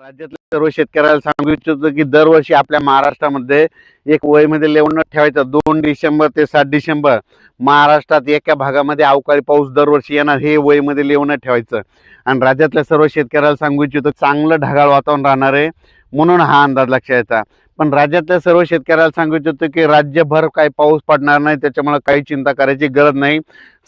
राज्यातल्या सर्व शेतकऱ्याला सांगू इच्छितो की दरवर्षी आपल्या महाराष्ट्रामध्ये एक वयमध्ये लेवण ठेवायचं. दोन डिसेंबर ते सात डिसेंबर महाराष्ट्रात एका भागामध्ये अवकाळी पाऊस दरवर्षी येणार हे वयमध्ये लेवण ठेवायचं. आणि राज्यातल्या सर्व शेतकऱ्याला सांगू इच्छितो चांगलं ढगाळ वातावरण राहणार आहे म्हणून हा अंदाज लक्षात यायचा पण राज्यातल्या सर्व शेतकऱ्याला सांगू इच्छितो की राज्यभर काही पाऊस पडणार नाही त्याच्यामुळे काही चिंता करायची गरज नाही.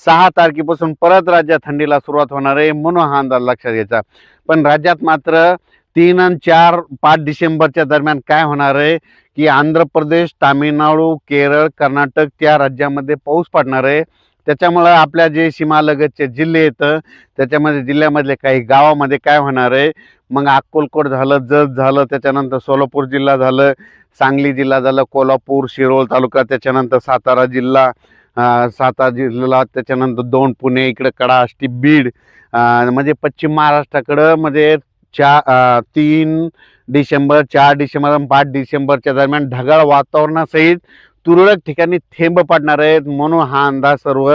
सहा तारखेपासून परत राज्यात थंडीला सुरुवात होणार आहे म्हणून हा अंदाज लक्षात घ्यायचा. पण राज्यात मात्र तीन आणि चार पाच डिसेंबरच्या दरम्यान काय होणार आहे की आंध्र प्रदेश तामिळनाडू केरळ कर्नाटक त्या राज्यामध्ये पाऊस पडणार आहे. त्याच्यामुळं आपल्या जे सीमालगतचे जिल्हे येतं त्याच्यामध्ये जिल्ह्यामधले काही गावामध्ये काय होणार आहे? मग अक्कलकोट झालं जत झालं त्याच्यानंतर सोलापूर जिल्हा झालं सांगली जिल्हा झालं कोल्हापूर शिरोळ तालुका त्याच्यानंतर सातारा जिल्हा सातारा जिल्हा त्याच्यानंतर दोन पुणे इकडं कडा आष्टी बीड म्हणजे पश्चिम महाराष्ट्राकडं म्हणजे चा तीन डिसेंबर चार डिसेंबर आणि पाच डिसेंबरच्या दरम्यान ढगाळ वातावरणासहित तुरळक ठिकाणी थेंब पडणार आहेत म्हणून हा अंदाज सर्व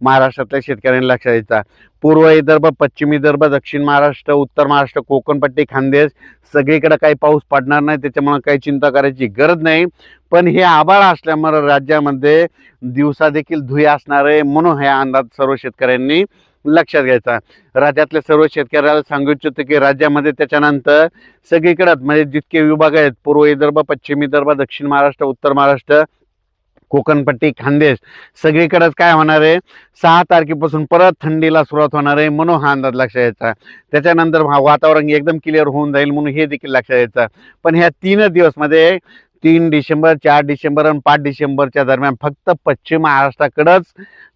महाराष्ट्रातल्या शेतकऱ्यांनी लक्षात द्यायचा पूर्व विदर्भ पश्चिम विदर्भ दक्षिण महाराष्ट्र उत्तर महाराष्ट्र कोकणपट्टी खानदेश सगळीकडे काही पाऊस पडणार नाही त्याच्यामुळे काही चिंता करायची गरज नाही. पण हे आभाळ असल्यामुळे राज्यामध्ये दिवसा देखील धुई असणार आहे म्हणून हे अंदाज सर्व शेतकऱ्यांनी लक्षात घ्यायचा. राज्यातल्या सर्व शेतकऱ्याला सांगू इच्छितो की राज्यामध्ये त्याच्यानंतर सगळीकडं म्हणजे जितके विभाग आहेत पूर्व विदर्भ पश्चिम विदर्भ दक्षिण महाराष्ट्र उत्तर महाराष्ट्र कोकणपट्टी खानदेश सगळीकडंच काय होणार आहे? सहा तारखेपासून परत थंडीला सुरुवात होणार आहे म्हणून हा अंदाज लक्षात यायचा त्याच्यानंतर वातावरण एकदम क्लिअर होऊन जाईल म्हणून हे देखील लक्षात यायचं पण ह्या तीन दिवसमध्ये तीन डिसेंबर चार डिसेंबर आणि पाच डिसेंबरच्या दरम्यान फक्त पश्चिम महाराष्ट्राकडंच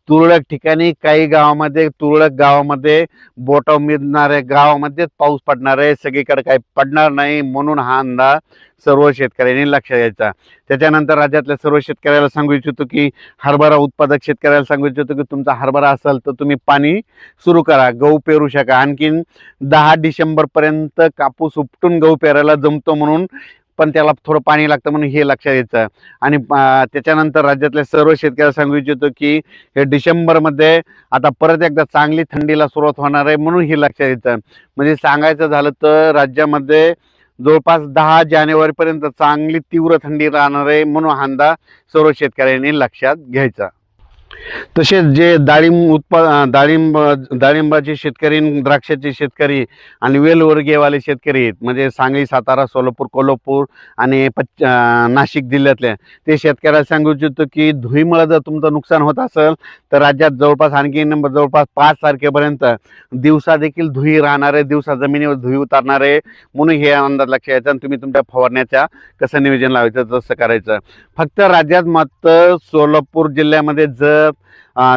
तुरळक ठिकाणी काही गावामध्ये तुरळक गावामध्ये बोटाव मिळणाऱ्या गावामध्येच पाऊस पडणार आहे सगळीकडे काही पडणार नाही म्हणून हा अंदाज सर्व शेतकऱ्यांनी लक्ष द्यायचा त्याच्यानंतर राज्यातल्या सर्व शेतकऱ्याला सांगू इच्छितो की हरभरा उत्पादक शेतकऱ्याला सांगू इच्छितो की तुमचा हरभरा असेल तर तुम्ही पाणी सुरू करा गहू पेरू शका आणखीन दहा डिसेंबरपर्यंत कापूस उपटून गहू पेरायला जमतो म्हणून पण त्याला थोडं पाणी लागतं म्हणून हे लक्षात यायचं आणि त्याच्यानंतर राज्यातल्या सर्व शेतकऱ्याला सांगू इच्छितो की हे डिसेंबरमध्ये आता परत एकदा चांगली थंडीला सुरुवात होणार आहे म्हणून हे लक्षात यायचं म्हणजे सांगायचं झालं तर राज्यामध्ये जवळपास दहा जानेवारीपर्यंत चांगली तीव्र थंडी राहणार आहे म्हणून हा अंदाज सर्व शेतकऱ्यांनी लक्षात घ्यायचा. तसेच जे डाळिंब उत्पा डाळिंब डाळिंबाचे शेतकरी आणि द्राक्षाचे शेतकरी आणि वेलवर्गीयवाले शेतकरी आहेत. म्हणजे सांगली सातारा सोलापूर कोल्हापूर आणि पच नाशिक जिल्ह्यातल्या ते शेतकऱ्याला सांगू इच्छितो की धुईमुळं जर तुमचं नुकसान होत असेल तर राज्यात जवळपास आणखी जवळपास पाच तारखेपर्यंत दिवसा देखील धुई राहणार आहे दिवसा जमिनीवर धुई उतारणार आहे म्हणून हे अंदाज लक्षात यायचं आणि तुम्ही तुमच्या फवारण्याच्या कसं नियोजन लावायचं तसं करायचं. फक्त राज्यात मात्र सोलापूर जिल्ह्यामध्ये जर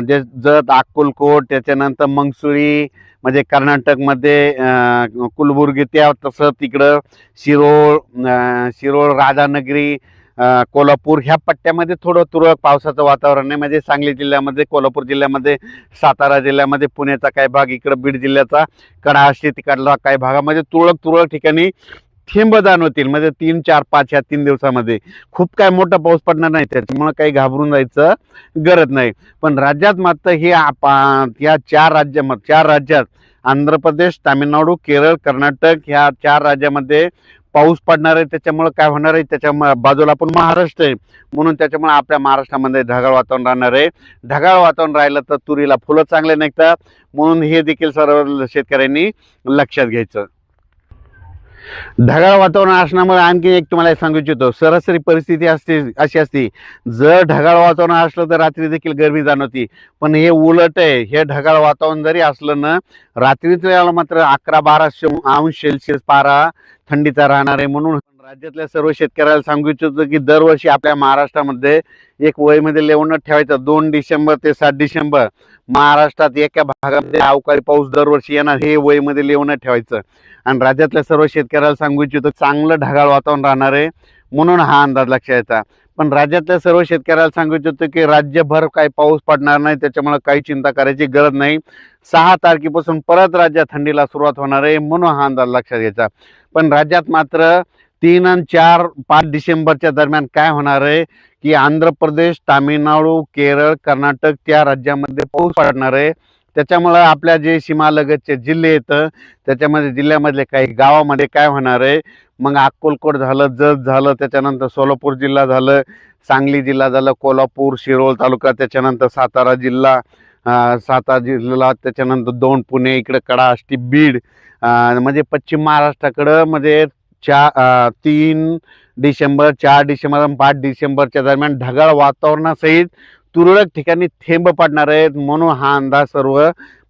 जे जत अक्कलकोट त्याच्यानंतर मंगसुळी म्हणजे कर्नाटकमध्ये कुलबुर्गी त्या तसं तिकडं शिरोळ शिरोळ राधानगरी कोल्हापूर ह्या पट्ट्यामध्ये थोडं तुरळक पावसाचं वातावरण आहे. म्हणजे सांगली जिल्ह्यामध्ये कोल्हापूर जिल्ह्यामध्ये सातारा जिल्ह्यामध्ये पुण्याचा काही भाग इकडं बीड जिल्ह्याचा कडाशी तिकडला काही भागामध्ये म्हणजे तुरळक तुरळक ठिकाणी थेंब जाणवतील. म्हणजे तीन चार पाच ह्या तीन दिवसामध्ये. खूप काय मोठा पाऊस पडणार नाही त्याच्यामुळं काही घाबरून जायचं गरज नाही. पण राज्यात मात्र हे या चार राज्य चार राज्यात आंध्र प्रदेश तामिळनाडू केरळ कर्नाटक ह्या चार राज्यामध्ये पाऊस पडणार आहे. त्याच्यामुळं काय होणार आहे? त्याच्या बाजूला पण महाराष्ट्र आहे. म्हणून त्याच्यामुळे आपल्या महाराष्ट्रामध्ये ढगाळ वातावरण राहणार आहे. ढगाळ वातावरण राहिलं तर तुरीला फुलं चांगले निघतात. म्हणून हे देखील सर्व शेतकऱ्यांनी लक्षात घ्यायचं. ढगाळ वातावरण असण्यामुळे आणखी एक तुम्हाला सांगू इच्छितो सरासरी परिस्थिती असते अशी असती जर ढगाळ वातावरण असलं तर रात्री देखील गरमी जाणवती. पण हे उलट आहे हे ढगाळ वातावरण जरी असलं ना रात्रीत वेळेला मात्र अकरा बारा अंश सेल्सिअस पारा थंडीचा राहणार आहे. म्हणून राज्यातल्या सर्व शेतकऱ्याला सांगू इच्छितो की दरवर्षी आपल्या महाराष्ट्रामध्ये एक वयमध्ये लेवणं ठेवायचं दोन डिसेंबर ते सात डिसेंबर. महाराष्ट्रात एका भागामध्ये अवकाळी पाऊस दरवर्षी येणार हे वयमध्ये लेवणं ठेवायचं. आणि राज्यातल्या सर्व शेतकऱ्याला सांगू इच्छितो चांगलं ढगाळ वातावरण राहणार आहे. म्हणून हा अंदाज लक्षात यायचा पण राज्यातल्या सर्व शेतकऱ्याला सांगू इच्छितो की राज्यभर काही पाऊस पडणार नाही त्याच्यामुळे काही चिंता करायची गरज नाही. सहा तारखेपासून परत राज्यात थंडीला सुरुवात होणार आहे म्हणून हा अंदाज लक्षात घ्यायचा. पण राज्यात मात्र तीन आणि चार पाच डिसेंबरच्या दरम्यान काय होणार आहे की आंध्र प्रदेश तामिळनाडू केरळ कर्नाटक त्या राज्यामध्ये पाऊस पडणार आहे. त्याच्यामुळं आपल्या जे सीमालगतचे जिल्हे येतं त्याच्यामध्ये जिल्ह्यामधले काही गावामध्ये काय होणार आहे? मग अक्कोलकोट झालं जत झालं त्याच्यानंतर सोलापूर जिल्हा झालं सांगली जिल्हा झालं कोल्हापूर शिरोळ तालुका त्याच्यानंतर सातारा जिल्हा सातारा जिल्हा त्याच्यानंतर दोन पुणे इकडं कडा बीड म्हणजे पश्चिम महाराष्ट्राकडं म्हणजे चा तीन डिसेंबर चार डिसेंबर आणि पाच डिसेंबरच्या दरम्यान ढगाळ वातावरणासहित तुरळक ठिकाणी थेंब पडणार आहेत म्हणून हा अंदाज सर्व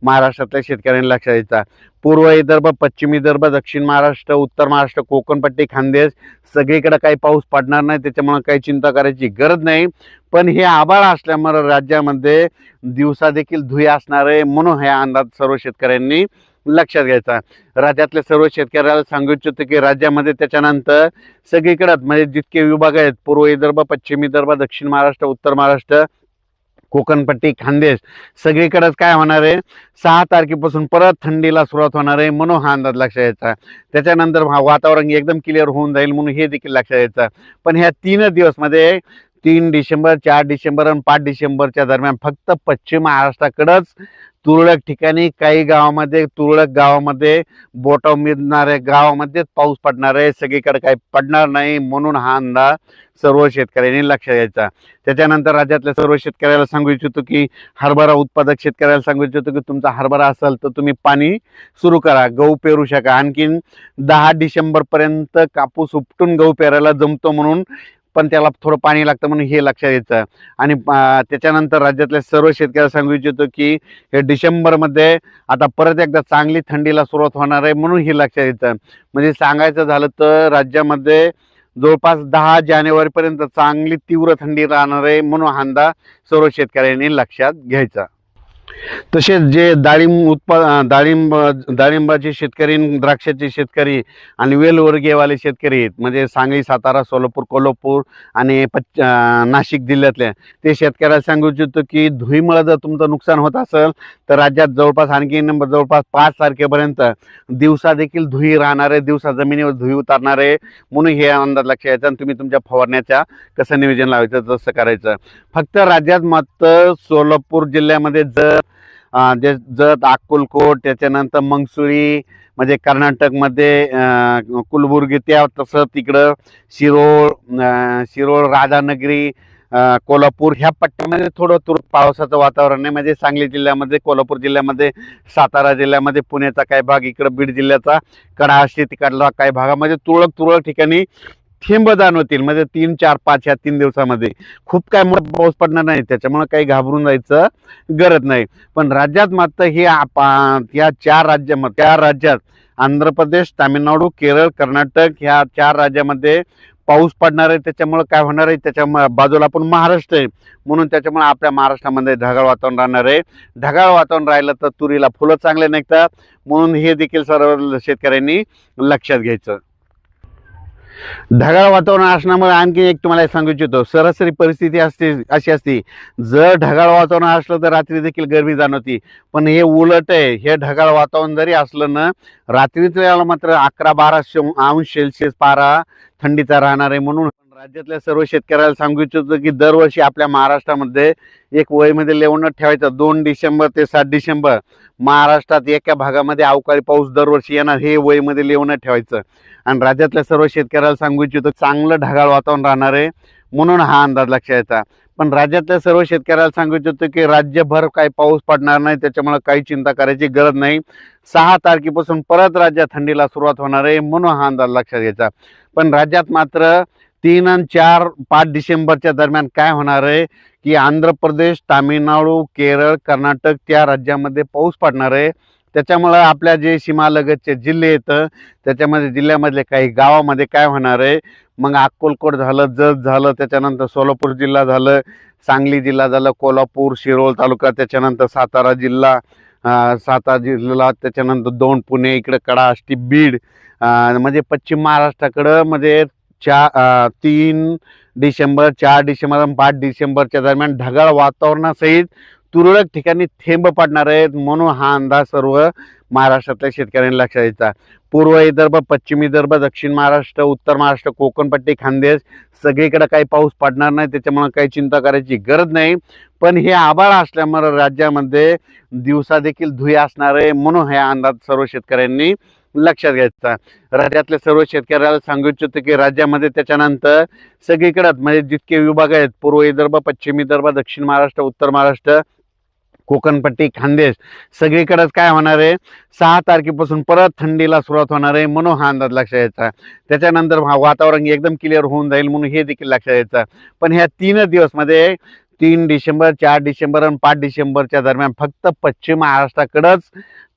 महाराष्ट्रातल्या शेतकऱ्यांनी लक्षात द्यायचा पूर्व विदर्भ पश्चिम विदर्भ दक्षिण महाराष्ट्र उत्तर महाराष्ट्र कोकणपट्टी खानदेश सगळीकडे काही पाऊस पडणार नाही त्याच्यामुळे काही चिंता करायची गरज नाही. पण हे आभाळ असल्यामुळे राज्यामध्ये दिवसा देखील धुई असणार आहे म्हणून हे अंदाज सर्व शेतकऱ्यांनी लक्षात घ्यायचा. राज्यातल्या सर्व शेतकऱ्याला सांगू इच्छितो की राज्यामध्ये त्याच्यानंतर सगळीकडे म्हणजे जितके विभाग आहेत पूर्व विदर्भ पश्चिम विदर्भ दक्षिण महाराष्ट्र उत्तर महाराष्ट्र कोकणपट्टी खानदेश. सगळीकडेच काय होणार आहे? सहा तारखेपासून परत थंडीला सुरुवात होणार आहे म्हणून हा अंदाज लक्षात यायचा. त्याच्यानंतर वातावरण एकदम क्लिअर होऊन जाईल म्हणून हे देखील लक्षात यायचं. पण ह्या तीन दिवसमध्ये तीन डिसेंबर चार डिसेंबर आणि पाच डिसेंबरच्या दरम्यान फक्त पश्चिम महाराष्ट्राकडंच तुरळक ठिकाणी काही गावामध्ये तुरळक गावामध्ये बोटा मिळणाऱ्या गावामध्येच पाऊस पडणार आहे. सगळीकडे काही पडणार नाही म्हणून हा अंदाज सर्व शेतकऱ्यांनी लक्ष द्यायचा त्याच्यानंतर राज्यातल्या सर्व शेतकऱ्याला सांगू इच्छितो की हरभरा उत्पादक शेतकऱ्याला सांगू इच्छितो की तुमचा हरभरा असेल तर तुम्ही पाणी सुरू करा गहू पेरू शका आणखीन दहा डिसेंबरपर्यंत कापूस उपटून गहू पेरायला जमतो म्हणून पण त्याला थोडं पाणी लागतं म्हणून हे लक्षात यायचं आणि त्याच्यानंतर राज्यातल्या सर्व शेतकऱ्याला सांगू इच्छितो की हे डिसेंबरमध्ये आता परत एकदा चांगली थंडीला सुरुवात होणार आहे म्हणून हे लक्षात येतं. म्हणजे सांगायचं झालं तर राज्यामध्ये जवळपास दहा जानेवारीपर्यंत चांगली तीव्र थंडी राहणार आहे म्हणून हा अंदाज सर्व शेतकऱ्यांनी लक्षात घ्यायचा. तसेच जे डाळिंब उत्पा डाळिंब डाळिंबाचे शेतकरी द्राक्षाचे शेतकरी आणि वेलवर्गीयवाले शेतकरी आहेत. म्हणजे सांगली सातारा सोलापूर कोल्हापूर आणि पच्च नाशिक जिल्ह्यातल्या ते शेतकऱ्याला सांगू इच्छितो की धुईमुळं जर तुमचं नुकसान होत असेल तर राज्यात जवळपास आणखी नंबर जवळपास पाच तारखेपर्यंत दिवसा देखील धुई राहणार आहे दिवसा जमिनीवर धुई उतारणार आहे म्हणून हे अंदाज लक्षात यायचं आणि तुम्ही तुमच्या फवारण्याच्या कसं नियोजन लावायचं तसं करायचं. फक्त राज्यात मात्र सोलापूर जिल्ह्यामध्ये जर जे जत अक्कलकोट त्याच्यानंतर मंगसुळी म्हणजे कर्नाटकमध्ये कुलबुर्गी त्या तसं तिकडं शिरोळ शिरोळ राधानगरी कोल्हापूर ह्या पट्ट्यामध्ये थोडं तुर पावसाचं वातावरण आहे. म्हणजे सांगली जिल्ह्यामध्ये कोल्हापूर जिल्ह्यामध्ये सातारा जिल्ह्यामध्ये पुण्याचा काही भाग इकडं बीड जिल्ह्याचा कडाशी तिकडला काही भागामध्ये म्हणजे तुरळक तुरळक ठिकाणी थेंब जाणवतील म्हणजे तीन चार पाच ह्या तीन दिवसामध्ये. खूप काय मोठा पाऊस पडणार नाही. त्याच्यामुळे काही घाबरून जायचं गरज नाही. पण राज्यात मात्र हे आप- या चार राज्यामध्ये त्या राज्यात आंध्र प्रदेश तामिळनाडू केरळ कर्नाटक ह्या चार राज्यामध्ये पाऊस पडणार आहे. त्याच्यामुळं काय होणार आहे? त्याच्या बाजूला पण महाराष्ट्र आहे. म्हणून त्याच्यामुळे आपल्या महाराष्ट्रामध्ये ढगाळ वातावरण राहणार आहे. ढगाळ वातावरण राहिलं तर तुरीला फुलं चांगले निघतात. म्हणून हे देखील सर्व शेतकऱ्यांनी लक्षात घ्यायचं. ढगाळ वातावरण असण्यामुळे आणखी एक तुम्हाला सांगू इच्छितो सरासरी परिस्थिती असते अशी असते जर ढगाळ वातावरण असलं तर रात्री देखील गरमी जाणवती पण हे उलट आहे हे ढगाळ वातावरण जरी असलं ना रात्रीत वेळेला मात्र अकरा बारा अंश सेल्सिअस पारा थंडीचा राहणार आहे म्हणून राज्यातल्या सर्व शेतकऱ्याला सांगू इच्छितो की दरवर्षी आपल्या महाराष्ट्रामध्ये एक वयमध्ये लेवणं ठेवायचं. दोन डिसेंबर ते सात डिसेंबर महाराष्ट्रात एका भागामध्ये अवकाळी पाऊस दरवर्षी येणार हे वयमध्ये लेवणं ठेवायचं. आणि राज्यातल्या सर्व शेतकऱ्याला सांगू इच्छितो चांगलं ढगाळ वातावरण राहणार आहे म्हणून हा अंदाज लक्षात यायचा पण राज्यातल्या सर्व शेतकऱ्याला सांगू इच्छितो की राज्यभर काही पाऊस पडणार नाही त्याच्यामुळे काही चिंता करायची गरज नाही. सहा तारखेपासून परत राज्यात थंडीला सुरुवात होणार आहे म्हणून हा अंदाज लक्षात घ्यायचा. पण राज्यात मात्र तीन आणि चार पाच डिसेंबरच्या दरम्यान काय होणार आहे की आंध्र प्रदेश तामिळनाडू केरळ कर्नाटक त्या राज्यामध्ये पाऊस पडणार आहे. त्याच्यामुळं आपल्या जे सीमालगतचे जिल्हे येतं त्याच्यामध्ये जिल्ह्यामधले काही गावामध्ये काय होणार आहे? मग अक्कोलकोट झालं जत झालं त्याच्यानंतर सोलापूर जिल्हा झालं सांगली जिल्हा झालं कोल्हापूर शिरोळ तालुका त्याच्यानंतर सातारा जिल्हा सातारा जिल्हा त्याच्यानंतर दोन पुणे इकडं कडाष्टी बीड म्हणजे पश्चिम महाराष्ट्राकडं म्हणजे चा तीन डिसेंबर चार डिसेंबर आणि पाच डिसेंबरच्या दरम्यान ढगाळ वातावरणासहित तुरळक ठिकाणी थेंब पडणार आहेत म्हणून हा अंदाज सर्व महाराष्ट्रातल्या शेतकऱ्यांनी लक्षात द्यायचा पूर्व विदर्भ पश्चिम विदर्भ दक्षिण महाराष्ट्र उत्तर महाराष्ट्र कोकणपट्टी खानदेश सगळीकडे काही पाऊस पडणार नाही त्याच्यामुळे काही चिंता करायची गरज नाही. पण हे आभाळ असल्यामुळे राज्यामध्ये दिवसा देखील धुई असणार आहे म्हणून हे अंदाज सर्व शेतकऱ्यांनी लक्षात घ्यायचा. राज्यातल्या सर्व शेतकऱ्याला सांगू इच्छितो की राज्यामध्ये त्याच्यानंतर सगळीकडं म्हणजे जितके विभाग आहेत पूर्व विदर्भ पश्चिम विदर्भ दक्षिण महाराष्ट्र उत्तर महाराष्ट्र कोकणपट्टी खानदेश सगळीकडंच काय होणार आहे? सहा तारखेपासून परत थंडीला सुरुवात होणार आहे म्हणून हा अंदाज लक्षात यायचा त्याच्यानंतर वातावरण एकदम क्लिअर होऊन जाईल म्हणून हे देखील लक्षात यायचं पण ह्या तीन दिवसमध्ये तीन डिसेंबर चार डिसेंबर आणि पाच डिसेंबरच्या दरम्यान फक्त पश्चिम महाराष्ट्राकडंच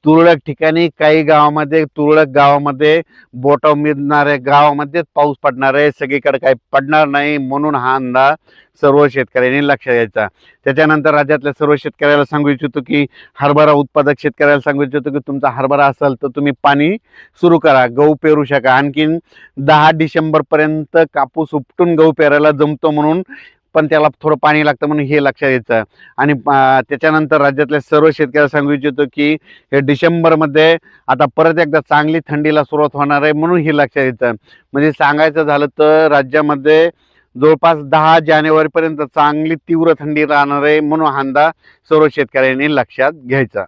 तुरळक ठिकाणी काही गावामध्ये तुरळक गावामध्ये बोटाव मिळणाऱ्या गावामध्येच पाऊस पडणार आहे सगळीकडे काही पडणार नाही म्हणून हा अंदाज सर्व शेतकऱ्यांनी लक्ष द्यायचा त्याच्यानंतर राज्यातल्या सर्व शेतकऱ्याला सांगू इच्छितो की हरभरा उत्पादक शेतकऱ्याला सांगू इच्छितो की तुमचा हरभरा असेल तर तुम्ही पाणी सुरू करा गहू पेरू शका आणखीन दहा डिसेंबरपर्यंत कापूस उपटून गहू पेरायला जमतो म्हणून पण त्याला थोडं पाणी लागतं म्हणून हे लक्षात यायचं आणि त्याच्यानंतर राज्यातल्या सर्व शेतकऱ्याला सांगू इच्छितो की हे डिसेंबरमध्ये आता परत एकदा चांगली थंडीला सुरुवात होणार आहे म्हणून हे लक्षात यायचं म्हणजे सांगायचं झालं तर राज्यामध्ये जवळपास दहा जानेवारीपर्यंत चांगली तीव्र थंडी राहणार आहे म्हणून हा अंदाज सर्व शेतकऱ्यांनी लक्षात घ्यायचा.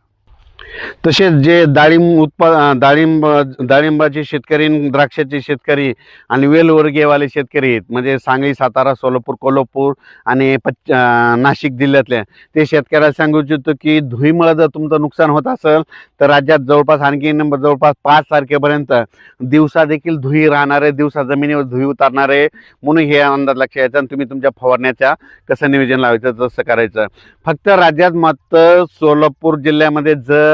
तसेच जे डाळिंब उत्पा डाळिंब डाळिंबाचे शेतकरी आणि द्राक्षाचे शेतकरी आणि वेलवर्गीयवाले शेतकरी आहेत. म्हणजे सांगली सातारा सोलापूर कोल्हापूर आणि पच नाशिक जिल्ह्यातल्या ते शेतकऱ्याला सांगू इच्छितो की धुईमुळं जर तुमचं नुकसान होत असेल तर राज्यात जवळपास आणखी जवळपास पाच तारखेपर्यंत दिवसा देखील धुई राहणार आहे दिवसा जमिनीवर धुई उतारणार आहे म्हणून हे अंदाज लक्षात यायचा आणि तुम्ही तुमच्या फवारण्याच्या कसं नियोजन लावायचं तसं करायचं. फक्त राज्यात मात्र सोलापूर जिल्ह्यामध्ये जर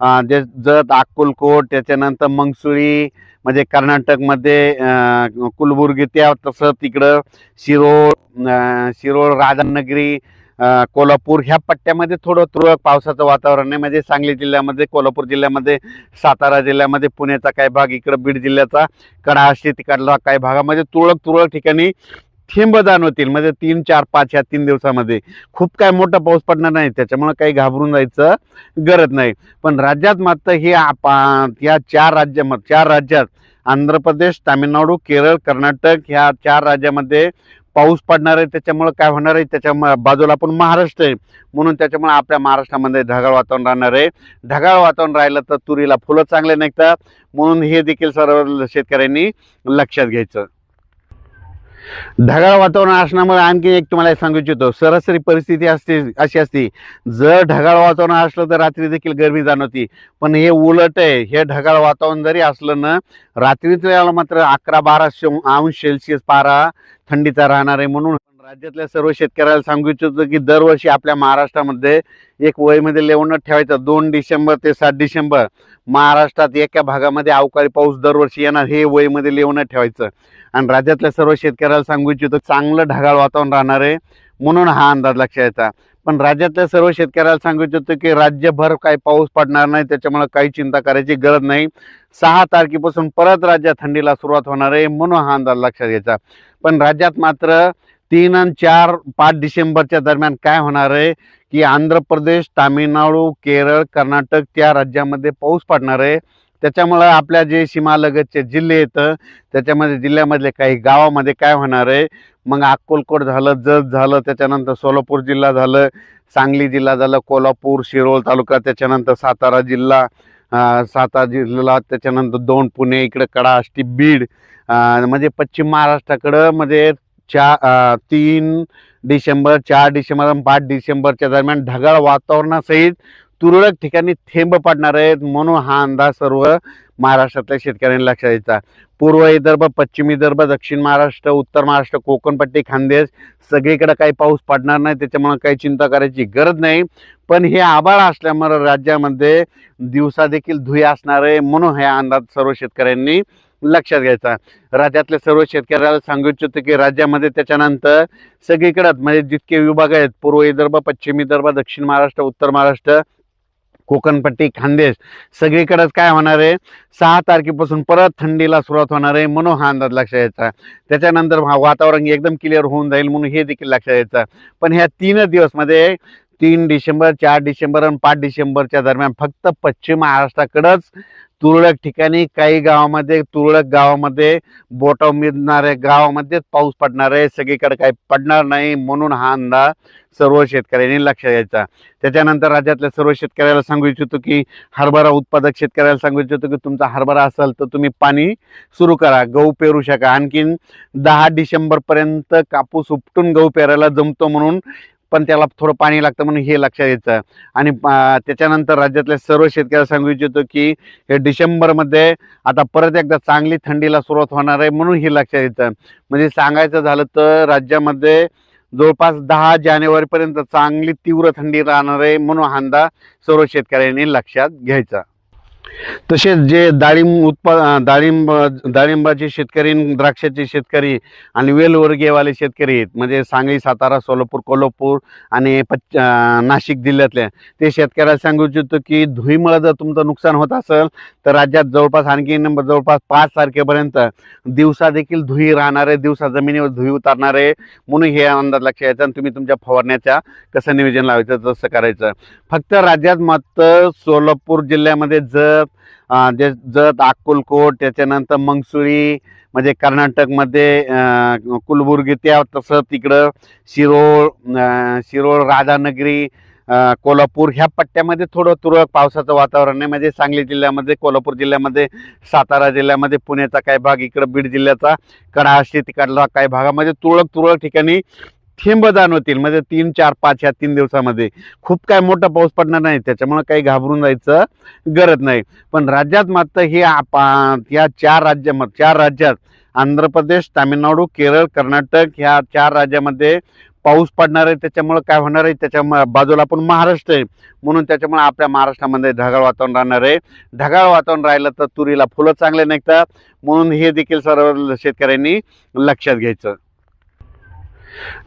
जत जे जत अक्कलकोट त्याच्यानंतर मंगसुळी म्हणजे कर्नाटकमध्ये कुलबुर्गी त्या तसं तिकडं शिरोळ शिरोळ राधानगरी कोल्हापूर ह्या पट्ट्यामध्ये थोडं तुरळक पावसाचं वातावरण आहे. म्हणजे सांगली जिल्ह्यामध्ये कोल्हापूर जिल्ह्यामध्ये सातारा जिल्ह्यामध्ये पुण्याचा काही भाग इकडं बीड जिल्ह्याचा कडाशी तिकडला काही भागामध्ये म्हणजे तुरळक तुरळक ठिकाणी थेंब जाणवतील म्हणजे तीन चार पाच ह्या तीन दिवसामध्ये. खूप काय मोठा पाऊस पडणार नाही. त्याच्यामुळं काही घाबरून जायचं गरज नाही. पण राज्यात मात्र हे या चार राज्य चार राज्यात आंध्र प्रदेश तामिळनाडू केरळ कर्नाटक ह्या चार राज्यामध्ये पाऊस पडणार आहे. त्याच्यामुळं काय होणार आहे? त्याच्या बाजूला पण महाराष्ट्र आहे. म्हणून त्याच्यामुळं आपल्या महाराष्ट्रामध्ये ढगाळ वातावरण राहणार आहे. ढगाळ वातावरण राहिलं तर तुरीला फुलं चांगले निघतात. म्हणून हे देखील सर्व शेतकऱ्यांनी लक्षात घ्यायचं. ढगाळ वातावरण असल्यामुळे आणखी एक तुम्हाला सांगू इच्छितो सरासरी परिस्थिती असते अशी असते जर ढगाळ वातावरण असलं तर रात्री देखील गरमी जाणवती. पण हे उलट आहे हे ढगाळ वातावरण जरी असलं ना रात्रीच वेळेला मात्र अकरा बारा अंश सेल्सिअस पारा थंडीचा राहणार आहे. म्हणून राज्यातल्या सर्व शेतकऱ्याला सांगू इच्छितो की दरवर्षी आपल्या महाराष्ट्रामध्ये एक वयमध्ये लेवणं ठेवायचं दोन डिसेंबर ते सात डिसेंबर. महाराष्ट्रात एका भागामध्ये अवकाळी पाऊस दरवर्षी येणार हे वयमध्ये लेवणं ठेवायचं. आणि राज्यातल्या सर्व शेतकऱ्याला सांगू इच्छितो चांगलं ढगाळ वातावरण राहणार आहे म्हणून हा अंदाज लक्षात यायचा पण राज्यातल्या सर्व शेतकऱ्याला सांगू इच्छितो की राज्यभर काही पाऊस पडणार नाही त्याच्यामुळे काही चिंता करायची गरज नाही. सहा तारखेपासून परत राज्यात थंडीला सुरुवात होणार आहे म्हणून हा अंदाज लक्षात घ्यायचा पण राज्यात मात्र तीन आणि चार पाच डिसेंबरच्या दरम्यान काय होणार आहे की आंध्र प्रदेश तामिळनाडू केरळ कर्नाटक त्या राज्यामध्ये पाऊस पडणार आहे. त्याच्यामुळं आपल्या जे सीमालगतचे जिल्हे येतं त्याच्यामध्ये जिल्ह्यामधले काही गावामध्ये काय होणार आहे? मग अक्कलकोट झालं जत झालं त्याच्यानंतर सोलापूर जिल्हा झालं सांगली जिल्हा झालं कोल्हापूर शिरोळ तालुका त्याच्यानंतर सातारा जिल्हा सातारा जिल्हा त्याच्यानंतर दोन पुणे इकडं कडा आष्टी बीड म्हणजे पश्चिम महाराष्ट्राकडं म्हणजे चा तीन डिसेंबर चार डिसेंबर आणि पाच डिसेंबरच्या दरम्यान ढगाळ वातावरणासहित तुरळक ठिकाणी थेंब पडणार आहेत म्हणून हा अंदाज सर्व महाराष्ट्रातल्या शेतकऱ्यांनी लक्षात द्यायचा पूर्व विदर्भ पश्चिम विदर्भ दक्षिण महाराष्ट्र उत्तर महाराष्ट्र कोकणपट्टी खानदेश सगळीकडे काही पाऊस पडणार नाही त्याच्यामुळे काही चिंता करायची गरज नाही. पण हे आभाळ असल्यामुळे राज्यामध्ये दिवसा देखील धुई असणार आहे म्हणून हे अंदाज सर्व शेतकऱ्यांनी लक्षात घ्यायचा. राज्यातल्या सर्व शेतकऱ्याला सांगू इच्छितो की राज्यामध्ये त्याच्यानंतर सगळीकडं म्हणजे जितके विभाग आहेत पूर्व विदर्भ पश्चिम विदर्भ दक्षिण महाराष्ट्र उत्तर महाराष्ट्र कोकणपट्टी खानदेश. सगळीकडंच काय होणार आहे? सहा तारखेपासून परत थंडीला सुरुवात होणार आहे. म्हणून हा अंदाज लक्षात यायचा. त्याच्यानंतर हा वातावरण एकदम क्लिअर होऊन जाईल म्हणून हे देखील लक्षात यायचं. पण ह्या तीन दिवसमध्ये तीन डिसेंबर चार डिसेंबर आणि पाच डिसेंबरच्या दरम्यान फक्त पश्चिम महाराष्ट्राकडंच तुरळक ठिकाणी काही गावामध्ये तुरळक गावामध्ये बोटाव मिळणाऱ्या गावामध्येच पाऊस पडणार आहे सगळीकडे काही पडणार नाही म्हणून हा अंदाज सर्व शेतकऱ्यांनी लक्ष द्यायचा त्याच्यानंतर राज्यातल्या सर्व शेतकऱ्याला सांगू इच्छितो की हरभरा उत्पादक शेतकऱ्याला सांगू इच्छितो की तुमचा हरभरा असेल तर तुम्ही पाणी सुरू करा गहू पेरू शका आणखीन दहा डिसेंबरपर्यंत कापूस उपटून गहू पेरायला जमतो म्हणून पण त्याला थोडं पाणी लागतं म्हणून हे लक्षात यायचं आणि त्याच्यानंतर राज्यातल्या सर्व शेतकऱ्याला सांगू इच्छितो की हे डिसेंबरमध्ये आता परत एकदा चांगली थंडीला सुरुवात होणार आहे म्हणून हे लक्षात येतं. म्हणजे सांगायचं झालं तर राज्यामध्ये जवळपास दहा जानेवारीपर्यंत चांगली तीव्र थंडी राहणार आहे म्हणून हा अंदाज सर्व शेतकऱ्यांनी लक्षात घ्यायचा. तसेच जे डाळिंब उत्पा डाळिंब डाळिंबाचे शेतकरी आणि द्राक्षाचे शेतकरी आणि वेलवर्गीयवाले शेतकरी आहेत. म्हणजे सांगली सातारा सोलापूर कोल्हापूर आणि पच नाशिक जिल्ह्यातल्या ते शेतकऱ्याला सांगू इच्छितो की धुईमुळं जर तुमचं नुकसान होत असेल तर राज्यात जवळपास आणखी जवळपास पाच तारखेपर्यंत दिवसा देखील धुई राहणार आहे दिवसा जमिनीवर धुई उतारणार आहे म्हणून हे अंदाज लक्षात घ्यायचा आणि तुम्ही तुमच्या फवारण्याच्या कसं नियोजन लावायचं तसं करायचं. फक्त राज्यात मात्र सोलापूर जिल्ह्यामध्ये जर जे जत अक्कलकोट त्याच्यानंतर मंगसुळी म्हणजे कर्नाटकमध्ये कुलबुर्गी त्या तसं तिकडं शिरोळ शिरोळ राधानगरी कोल्हापूर ह्या पट्ट्यामध्ये थोडं तुरळक पावसाचं वातावरण आहे. म्हणजे सांगली जिल्ह्यामध्ये कोल्हापूर जिल्ह्यामध्ये सातारा जिल्ह्यामध्ये पुण्याचा काही भाग इकडं बीड जिल्ह्याचा कडाशी तिकडला काही भागामध्ये तुरळक तुरळक ठिकाणी थेंब जाणवतील. म्हणजे तीन चार पाच ह्या तीन दिवसामध्ये. खूप काय मोठा पाऊस पडणार नाही. त्याच्यामुळे काही घाबरून जायचं गरज नाही. पण राज्यात मात्र हे आपा- या चार राज्य चार राज्यात आंध्र प्रदेश तामिळनाडू केरळ कर्नाटक ह्या चार राज्यामध्ये पाऊस पडणार आहे. त्याच्यामुळं काय होणार आहे? त्याच्या बाजूला पण महाराष्ट्र आहे. म्हणून त्याच्यामुळे आपल्या महाराष्ट्रामध्ये ढगाळ वातावरण राहणार आहे. ढगाळ वातावरण राहिलं तर तुरीला फुलं चांगले निघतात. म्हणून हे देखील सर्व शेतकऱ्यांनी लक्षात घ्यायचं.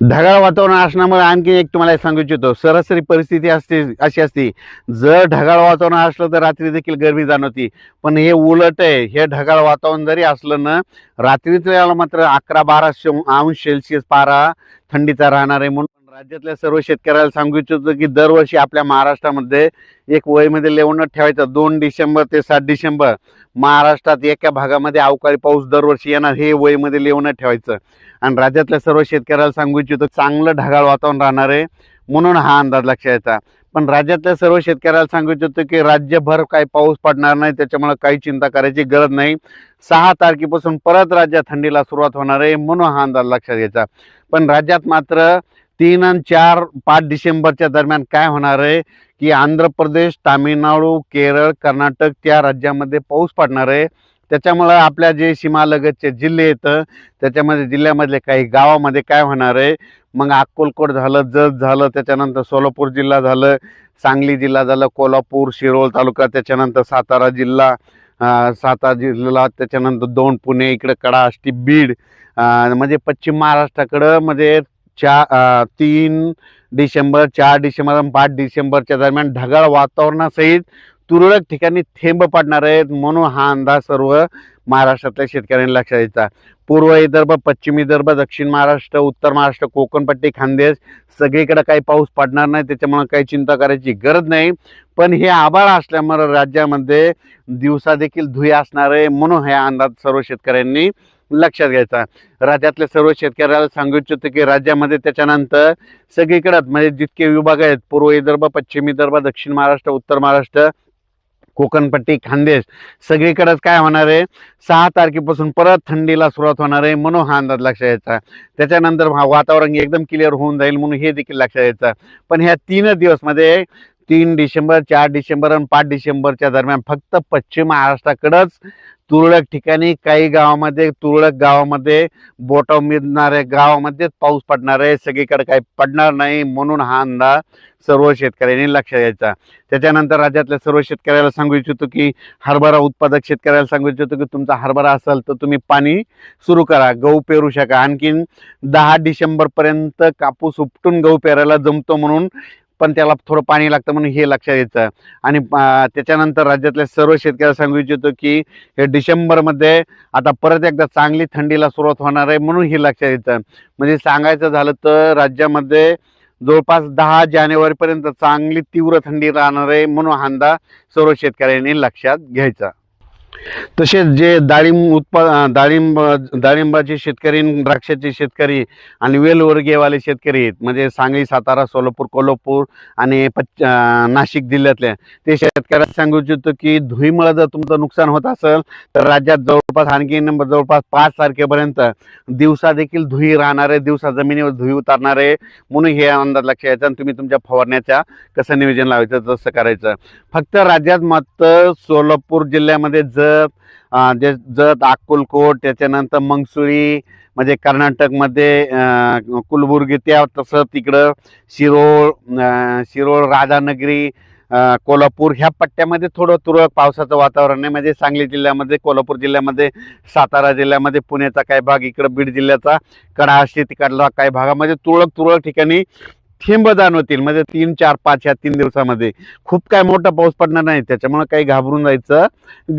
ढगाळ वातावरण असल्यामुळे आणखी एक तुम्हाला सांगू इच्छितो सरासरी परिस्थिती असते अशी असते जर ढगाळ वातावरण असलं तर रात्री देखील गरमी जाणवती पण हे उलट आहे हे ढगाळ वातावरण जरी असलं ना रात्रीत वेळेला मात्र अकरा बारा अंश सेल्सिअस पारा थंडीचा राहणार आहे म्हणून राज्यातल्या सर्व शेतकऱ्याला सांगू इच्छितो की दरवर्षी आपल्या महाराष्ट्रामध्ये एक वयमध्ये लेवण ठेवायचं. दोन डिसेंबर ते सात डिसेंबर महाराष्ट्रात एका भागामध्ये अवकाळी पाऊस दरवर्षी येणार हे वयमध्ये लेवण ठेवायचं. आणि राज्यातल्या सर्व शेतकऱ्याला सांगू इच्छितो चांगलं ढगाळ वातावरण राहणार आहे म्हणून हा अंदाज लक्षात यायचा पण राज्यातल्या सर्व शेतकऱ्याला सांगू इच्छितो की राज्यभर काही पाऊस पडणार नाही त्याच्यामुळे काही चिंता करायची गरज नाही. सहा तारखेपासून परत राज्यात थंडीला सुरुवात होणार आहे म्हणून हा अंदाज लक्षात घ्यायचा पण राज्यात मात्र तीन आणि चार पाच डिसेंबरच्या दरम्यान काय होणार आहे की आंध्र प्रदेश तामिळनाडू केरळ कर्नाटक त्या राज्यामध्ये पाऊस पडणार आहे. त्याच्यामुळं आपल्या जे सीमालगतचे जिल्हे येतं त्याच्यामध्ये जिल्ह्यामधले काही गावामध्ये काय होणार आहे? मग अक्कलकोट झालं जत झालं त्याच्यानंतर सोलापूर जिल्हा झालं सांगली जिल्हा झालं कोल्हापूर शिरोळ तालुका त्याच्यानंतर सातारा जिल्हा सातारा जिल्हा त्याच्यानंतर दोन पुणे इकडं कडा आष्टी बीड म्हणजे पश्चिम महाराष्ट्राकडं म्हणजे चा तीन डिसेंबर चार डिसेंबर आणि पाच डिसेंबरच्या दरम्यान ढगाळ वातावरणासहित तुरळक ठिकाणी थेंब पडणार आहेत म्हणून हा अंदाज सर्व महाराष्ट्रातल्या शेतकऱ्यांनी लक्षात द्यायचा पूर्व विदर्भ पश्चिम विदर्भ दक्षिण महाराष्ट्र उत्तर महाराष्ट्र कोकणपट्टी खानदेश सगळीकडे काही पाऊस पडणार नाही त्याच्यामुळे काही चिंता करायची गरज नाही. पण हे आभाळ असल्यामुळे राज्यामध्ये दिवसादेखील धुई असणार आहे म्हणून हे अंदाज सर्व शेतकऱ्यांनी लक्षात घ्यायचा. राज्यातल्या सर्व शेतकऱ्याला सांगू इच्छितो की राज्यामध्ये त्याच्यानंतर सगळीकडं म्हणजे जितके विभाग आहेत पूर्व विदर्भ पश्चिम विदर्भ दक्षिण महाराष्ट्र उत्तर महाराष्ट्र कोकणपट्टी खानदेश सगळीकडेच काय होणार आहे? सहा तारखेपासून परत थंडीला सुरुवात होणार आहे म्हणून हा अंदाज लक्षात यायचा त्याच्यानंतर हा वातावरण एकदम क्लिअर होऊन जाईल म्हणून हे देखील लक्षात यायचं पण ह्या तीन दिवसमध्ये तीन डिसेंबर चार डिसेंबर आणि पाच डिसेंबरच्या दरम्यान फक्त पश्चिम महाराष्ट्राकडंच तुरळक ठिकाणी काही गावामध्ये तुरळक गावामध्ये बोटाव मिळणाऱ्या गावामध्येच पाऊस पडणार आहे. सगळीकडे काही पडणार नाही म्हणून हा अंदाज सर्व शेतकऱ्यांनी लक्ष द्यायचा त्याच्यानंतर राज्यातल्या सर्व शेतकऱ्याला सांगू इच्छितो की हरभरा उत्पादक शेतकऱ्याला सांगू इच्छितो की तुमचा हरभरा असेल तर तुम्ही पाणी सुरू करा गहू पेरू शका आणखीन दहा डिसेंबरपर्यंत कापूस उपटून गहू पेरायला जमतो म्हणून पण त्याला थोडं पाणी लागतं म्हणून हे लक्षात यायचं आणि त्याच्यानंतर राज्यातल्या सर्व शेतकऱ्याला सांगू इच्छितो की हे डिसेंबरमध्ये आता परत एकदा चांगली थंडीला सुरुवात होणार आहे म्हणून हे लक्षात येतं. म्हणजे सांगायचं झालं तर राज्यामध्ये जवळपास दहा जानेवारीपर्यंत चांगली तीव्र थंडी राहणार आहे म्हणून हा अंदाज सर्व शेतकऱ्यांनी लक्षात घ्यायचा. तसेच जे डाळिंब उत्पा डाळिंब डाळिंबाचे शेतकरी द्राक्षाचे शेतकरी आणि वेलवर्गीयवाले शेतकरी आहेत. म्हणजे सांगली सातारा सोलापूर कोल्हापूर आणि पच नाशिक जिल्ह्यातल्या ते शेतकऱ्याला सांगू इच्छितो की धुईमुळे जर तुमचं नुकसान होत असेल तर राज्यात जवळपास आणखी जवळपास पाच तारखेपर्यंत दिवसा देखील धुई राहणार आहे. दिवसा जमिनीवर धुई उतारणार आहे. म्हणून हे अंदाज लक्षात यायचा आणि तुम्ही तुमच्या फवारण्याच्या कसं नियोजन लावायचं तसं करायचं. फक्त राज्यात मात्र सोलापूर जिल्ह्यामध्ये जत जे जत अक्कलकोट त्याच्यानंतर मंगसुळी म्हणजे कर्नाटकमध्ये कुलबुर्गी त्या तसं तिकडं शिरोळ शिरोळ राधानगरी कोल्हापूर ह्या पट्ट्यामध्ये थोडं तुरळक पावसाचं वातावरण आहे. म्हणजे सांगली जिल्ह्यामध्ये कोल्हापूर जिल्ह्यामध्ये सातारा जिल्ह्यामध्ये पुण्याचा काही भाग इकडं बीड जिल्ह्याचा कडाशी तिकडला काही भागामध्ये तुरळक तुरळक ठिकाणी थेंब जाणवतील म्हणजे तीन चार पाच ह्या तीन दिवसामध्ये. खूप काय मोठा पाऊस पडणार नाही. त्याच्यामुळे काही घाबरून जायचं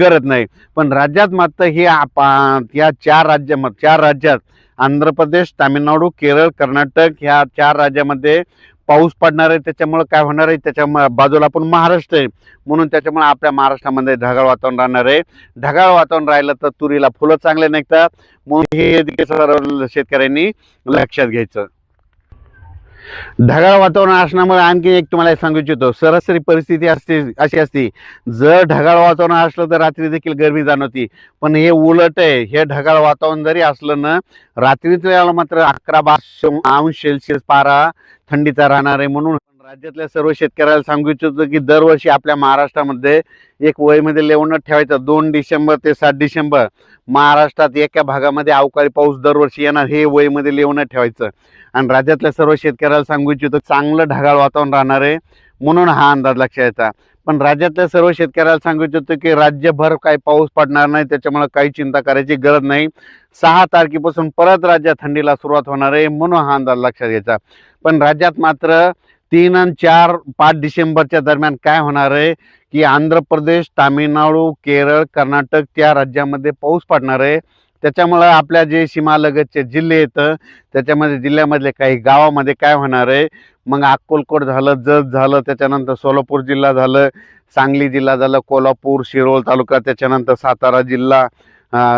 गरज नाही. पण राज्यात मात्र हे या चार राज्य चार राज्यात आंध्र प्रदेश तामिळनाडू केरळ कर्नाटक ह्या चार राज्यामध्ये पाऊस पडणार आहे. त्याच्यामुळं काय होणार आहे? त्याच्या बाजूला पण महाराष्ट्र आहे. म्हणून त्याच्यामुळे आपल्या महाराष्ट्रामध्ये ढगाळ वातावरण राहणार आहे. ढगाळ वातावरण राहिलं तर तुरीला फुलं चांगले निघतात. म्हणून हे सर्व शेतकऱ्यांनी लक्षात घ्यायचं. ढगाळ वातावरण असल्यामुळे आणखी एक तुम्हाला सांगू इच्छितो सरासरी परिस्थिती असते अशी असते जर ढगाळ वातावरण असलं तर रात्री देखील गरमी जाणवती. पण हे उलट आहे हे ढगाळ वातावरण जरी असलं ना रात्रीत वेळेला मात्र अकरा बारा अंश सेल्सिअस पारा थंडीचा राहणार आहे म्हणून राज्यातल्या सर्व शेतकऱ्याला सांगू इच्छितो की दरवर्षी आपल्या महाराष्ट्रामध्ये एक वयमध्ये लेवणं ठेवायचं. दोन डिसेंबर ते सात डिसेंबर महाराष्ट्रात एका भागामध्ये अवकाळी पाऊस दरवर्षी येणार हे वयमध्ये लेवणं ठेवायचं. आणि राज्यातल्या सर्व शेतकऱ्याला सांगू इच्छितो चांगलं ढगाळ वातावरण राहणार आहे म्हणून हा अंदाज लक्षात यायचा पण राज्यातल्या सर्व शेतकऱ्याला सांगू इच्छितो की राज्यभर काही पाऊस पडणार नाही त्याच्यामुळे काही चिंता करायची गरज नाही. सहा तारखेपासून परत राज्यात थंडीला सुरुवात होणार आहे म्हणून हा अंदाज लक्षात घ्यायचा. पण राज्यात मात्र तीन आणि चार पाच डिसेंबरच्या दरम्यान काय होणार आहे की आंध्र प्रदेश तामिळनाडू केरळ कर्नाटक त्या राज्यामध्ये पाऊस पडणार आहे. त्याच्यामुळं आपल्या जे सीमालगतचे जिल्हे येतं त्याच्यामध्ये जिल्ह्यामधले काही गावामध्ये काय होणार आहे? मग अक्कलकोट झालं जत झालं त्याच्यानंतर सोलापूर जिल्हा झालं सांगली जिल्हा झालं कोल्हापूर शिरोळ तालुका त्याच्यानंतर सातारा जिल्हा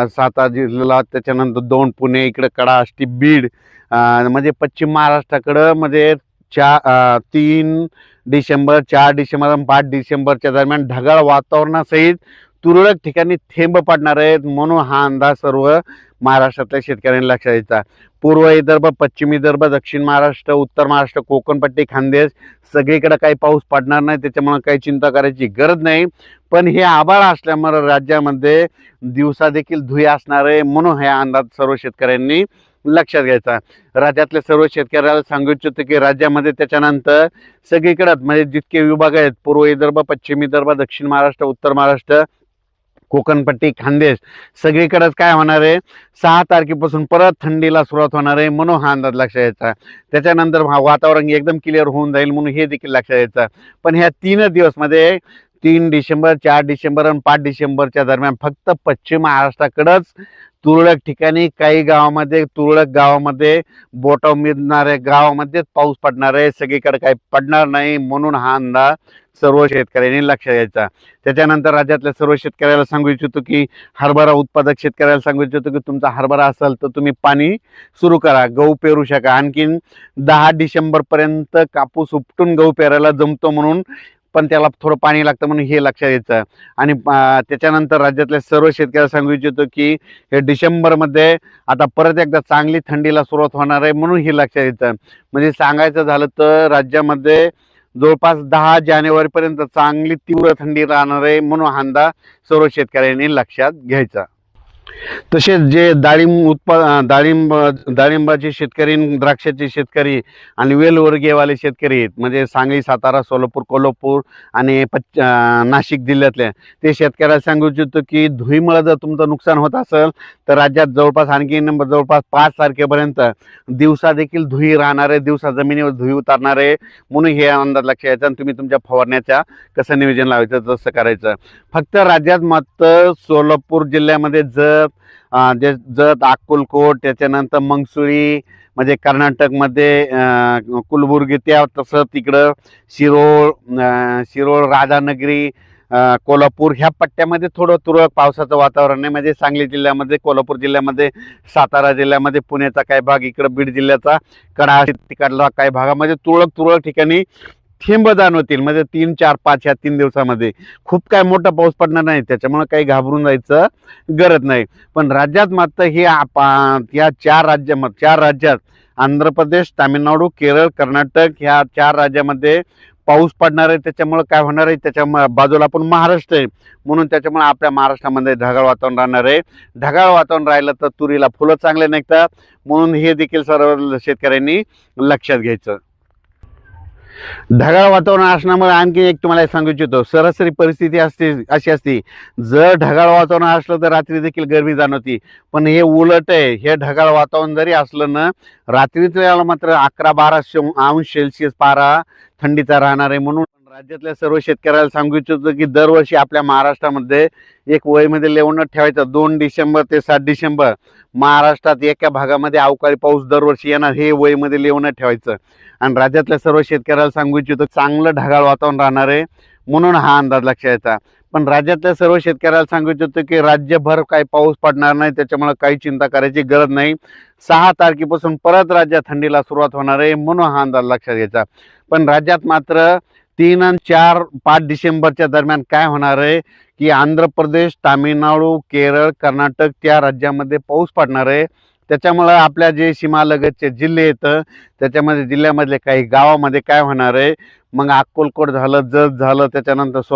सातारा जिल्हा त्याच्यानंतर दोन पुणे इकडं कडा आष्टी बीड म्हणजे पश्चिम महाराष्ट्राकडं म्हणजे चा तीन डिसेंबर चार डिसेंबर आणि पाच डिसेंबरच्या दरम्यान ढगाळ वातावरणासहित तुरळक ठिकाणी थेंब पडणार आहेत म्हणून हा अंदाज सर्व महाराष्ट्रातल्या शेतकऱ्यांनी लक्षात द्यायचा पूर्व विदर्भ पश्चिम विदर्भ दक्षिण महाराष्ट्र उत्तर महाराष्ट्र कोकणपट्टी खानदेश सगळीकडे काही पाऊस पडणार नाही त्याच्यामुळे काही चिंता करायची गरज नाही. पण हे आभाळ असल्यामुळे राज्यामध्ये दिवसा देखील धुई असणार आहे म्हणून हे अंदाज सर्व शेतकऱ्यांनी लक्षात घ्यायचा. राज्यातल्या सर्व शेतकऱ्याला सांगू इच्छितो की राज्यामध्ये त्याच्यानंतर सगळीकडं म्हणजे जितके विभाग आहेत पूर्व विदर्भ पश्चिम विदर्भ दक्षिण महाराष्ट्र उत्तर महाराष्ट्र कोकणपट्टी खानदेश सगळीकडेच काय होणार आहे? सहा तारखेपासून परत थंडीला सुरुवात होणार आहे म्हणून हा अंदाज लक्षात यायचा त्याच्यानंतर वातावरण एकदम क्लिअर होऊन जाईल म्हणून हे देखील लक्षात यायचं पण ह्या तीन दिवसमध्ये तीन डिसेंबर चार डिसेंबर आणि पाच डिसेंबरच्या दरम्यान फक्त पश्चिम महाराष्ट्राकडंच तुरळक ठिकाणी काही गावामध्ये तुरळक गावामध्ये बोटं मिळणाऱ्या गावामध्येच पाऊस पडणार आहे सगळीकडे काही पडणार नाही म्हणून हा अंदाज सर्व शेतकऱ्यांनी लक्ष द्यायचा. त्याच्यानंतर राज्यातल्या सर्व शेतकऱ्याला सांगू इच्छितो की हरभरा उत्पादक शेतकऱ्याला सांगू इच्छितो की तुमचा हरभरा असेल तर तुम्ही पाणी सुरू करा गहू पेरू शका आणखीन दहा डिसेंबरपर्यंत कापूस उपटून गहू पेरायला जमतो म्हणून पण त्याला थोडं पाणी लागतं म्हणून हे लक्षात यायचं आणि त्याच्यानंतर राज्यातल्या सर्व शेतकऱ्याला सांगू इच्छितो की हे डिसेंबरमध्ये आता परत एकदा चांगली थंडीला सुरुवात होणार आहे म्हणून हे लक्षात येतं. म्हणजे सांगायचं झालं तर राज्यामध्ये जवळपास दहा जानेवारीपर्यंत चांगली तीव्र थंडी राहणार आहे म्हणून हा अंदाज सर्व शेतकऱ्यांनी लक्षात घ्यायचा. तसेच जे डाळिंब उत्पा डाळिंब डाळिंबाचे शेतकरी द्राक्षाचे शेतकरी आणि वेलवर्गीयवाले शेतकरी आहेत. म्हणजे सांगली सातारा सोलापूर कोल्हापूर आणि पश्च नाशिक जिल्ह्यातल्या ते शेतकऱ्याला सांगू इच्छितो की धुईमुळं जर तुमचं नुकसान होत असेल तर राज्यात जवळपास आणखी जवळपास पाच तारखेपर्यंत दिवसा देखील धुई राहणार आहे दिवसा जमिनीवर धुई उतारणार आहे म्हणून हे अंदाज लक्षात यायचं आणि तुम्ही तुमच्या फवारण्याच्या कसं नियोजन लावायचं तसं करायचं. फक्त राज्यात मात्र सोलापूर जिल्ह्यामध्ये जर जत जे जत अक्कलकोट त्याच्यानंतर मंगसुळी म्हणजे कर्नाटकमध्ये कुलबुर्गी त्या तसं तिकडं शिरोळ शिरोळ राधानगरी कोल्हापूर ह्या पट्ट्यामध्ये थोडं तुरळक पावसाचं वातावरण आहे. म्हणजे सांगली जिल्ह्यामध्ये कोल्हापूर जिल्ह्यामध्ये सातारा जिल्ह्यामध्ये पुण्याचा काही भाग इकडं बीड जिल्ह्याचा कडा तिकडला काही भागामध्ये तुरळक तुरळक ठिकाणी थेंब जाणवतील म्हणजे तीन चार पाच ह्या तीन दिवसामध्ये. खूप काय मोठा पाऊस पडणार नाही. त्याच्यामुळे काही घाबरून जायचं गरज नाही. पण राज्यात मात्र हे या चार राज्य चार राज्यात आंध्र प्रदेश तामिळनाडू केरळ कर्नाटक ह्या चार राज्यामध्ये पाऊस पडणार आहे. त्याच्यामुळं काय होणार आहे? त्याच्या बाजूला आपण महाराष्ट्र आहे. म्हणून त्याच्यामुळे आपल्या महाराष्ट्रामध्ये ढगाळ वातावरण राहणार आहे. ढगाळ वातावरण राहिलं तर तुरीला फुलं चांगले निघतात. म्हणून हे देखील सर्व शेतकऱ्यांनी लक्षात घ्यायचं. ढगाळ वातावरण असण्यामुळे आणखी एक तुम्हाला सांगू इच्छितो सरासरी परिस्थिती असते अशी असते जर ढगाळ वातावरण असलं तर रात्री देखील गरमी जाणवती. पण हे उलट आहे हे ढगाळ वातावरण जरी असलं ना रात्रीच्या मात्र अकरा बारा अंश सेल्सिअस पारा थंडीचा राहणार आहे म्हणून राज्यातल्या सर्व शेतकऱ्याला सांगू इच्छितो की दरवर्षी आपल्या महाराष्ट्रामध्ये एक वयमध्ये लेवणं ठेवायचं. दोन डिसेंबर ते सात डिसेंबर महाराष्ट्रात एका भागामध्ये अवकाळी पाऊस दरवर्षी येणार हे वयमध्ये लेवणं ठेवायचं. आणि राज्यातल्या सर्व शेतकऱ्याला सांगू इच्छितो चांगलं ढगाळ वातावरण राहणार आहे म्हणून हा अंदाज लक्षात यायचा पण राज्यातल्या सर्व शेतकऱ्याला सांगू इच्छितो की राज्यभर काही पाऊस पडणार नाही त्याच्यामुळे काही चिंता करायची गरज नाही. सहा तारखेपासून परत राज्यात थंडीला सुरुवात होणार आहे म्हणून हा अंदाज लक्षात घ्यायचा. पण राज्यात मात्र तीन आणि चार पाच डिसेंबरच्या दरम्यान काय होणार आहे की आंध्र प्रदेश तामिळनाडू केरळ कर्नाटक त्या राज्यामध्ये पाऊस पडणार आहे. त्याच्यामुळं आपल्या जे सीमालगतचे जिल्हे येतं त्याच्यामध्ये जिल्ह्यामधले काही गावामध्ये काय होणार आहे? मग अक्कोलकोट झालं जत झालं त्याच्यानंतर